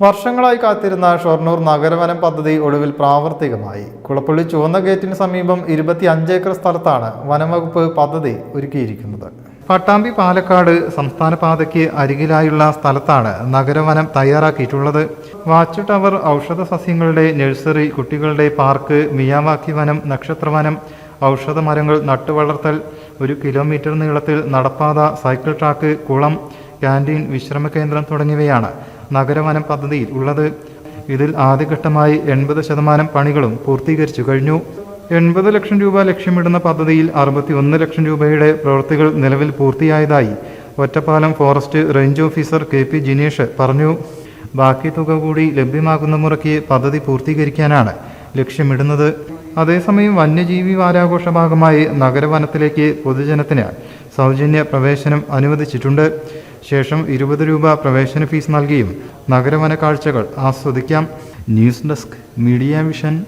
വർഷങ്ങളായി കാത്തിരുന്ന ഷൊർണൂർ നഗരവനം പദ്ധതി ഒടുവിൽ പ്രാവർത്തികമായി. കുളപ്പള്ളി ചുവന്ന ഗേറ്റിന് സമീപം ഇരുപത്തി അഞ്ച് ഏക്കർ സ്ഥലത്താണ് വനംവകുപ്പ് പദ്ധതി ഒരുക്കിയിരിക്കുന്നത്. പട്ടാമ്പി പാലക്കാട് സംസ്ഥാന പാതയ്ക്ക് അരികിലായുള്ള സ്ഥലത്താണ് നഗരവനം തയ്യാറാക്കിയിട്ടുള്ളത്. വാച്ച് ടവർ ഔഷധ സസ്യങ്ങളുടെ നഴ്സറി കുട്ടികളുടെ പാർക്ക് മിയാവാക്കി വനം നക്ഷത്രവനം ഔഷധ മരങ്ങൾ നട്ടുവളർത്തൽ ഒരു കിലോമീറ്റർ നീളത്തിൽ നടപ്പാത സൈക്കിൾ ട്രാക്ക് കുളം ക്യാന്റീൻ വിശ്രമ കേന്ദ്രം തുടങ്ങിയവയാണ് നഗരവനം പദ്ധതിയിൽ ഉള്ളത്. ഇതിൽ ആദ്യഘട്ടമായി എൺപത് ശതമാനം പണികളും പൂർത്തീകരിച്ചു കഴിഞ്ഞു. എൺപത് ലക്ഷം രൂപ ലക്ഷ്യമിടുന്ന പദ്ധതിയിൽ അറുപത്തി ഒന്ന് ലക്ഷം രൂപയുടെ പ്രവൃത്തികൾ നിലവിൽ പൂർത്തിയായതായി Ottapalam forest range officer K P Jinesh പറഞ്ഞു. ബാക്കി തുക കൂടി ലഭ്യമാകുന്ന മുറയ്ക്ക് പദ്ധതി പൂർത്തീകരിക്കാനാണ് ലക്ഷ്യമിടുന്നത്. അതേസമയം വന്യജീവി വാരാഘോഷ ഭാഗമായി നഗരവനത്തിലേക്ക് പൊതുജനത്തിന് സൗജന്യ പ്രവേശനം അനുവദിച്ചിട്ടുണ്ട്. ശേഷം ഇരുപത് രൂപ പ്രവേശന ഫീസ് നൽകിയും നഗരവന കാഴ്ചകൾ ആസ്വദിക്കാം. News desk media mission.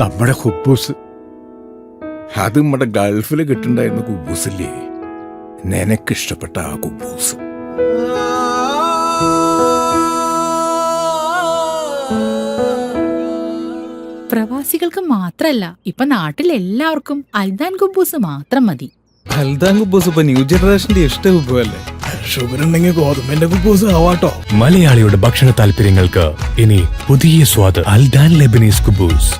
നമ്മുടെ ഹുബൂസ്. അത് നമ്മുടെ ഗൾഫിൽ കിട്ടുണ്ടായിരുന്ന കുബൂസില്ലേ? നിനക്കിഷ്ടപ്പെട്ട ആ കുബൂസ്. പ്രവാസികൾക്ക് മാത്രല്ല ഇപ്പൊ നാട്ടിൽ എല്ലാവർക്കും അൽദാൻ കുബൂസ് മാത്രം മതി. അൽദാൻ കുബൂസ് ഇപ്പൊ ന്യൂ ജനറേഷന്റെ ഇഷ്ട കുബുവല്ലേ ഷുഗർ ഗോതമ്പിന്റെ കുക്കൂസ് ആവാട്ടോ. മലയാളിയുടെ ഭക്ഷണ താല്പര്യങ്ങൾക്ക് ഇനി പുതിയ സ്വാദ് അൽദാൻ ലെബനീസ് കുബൂസ്.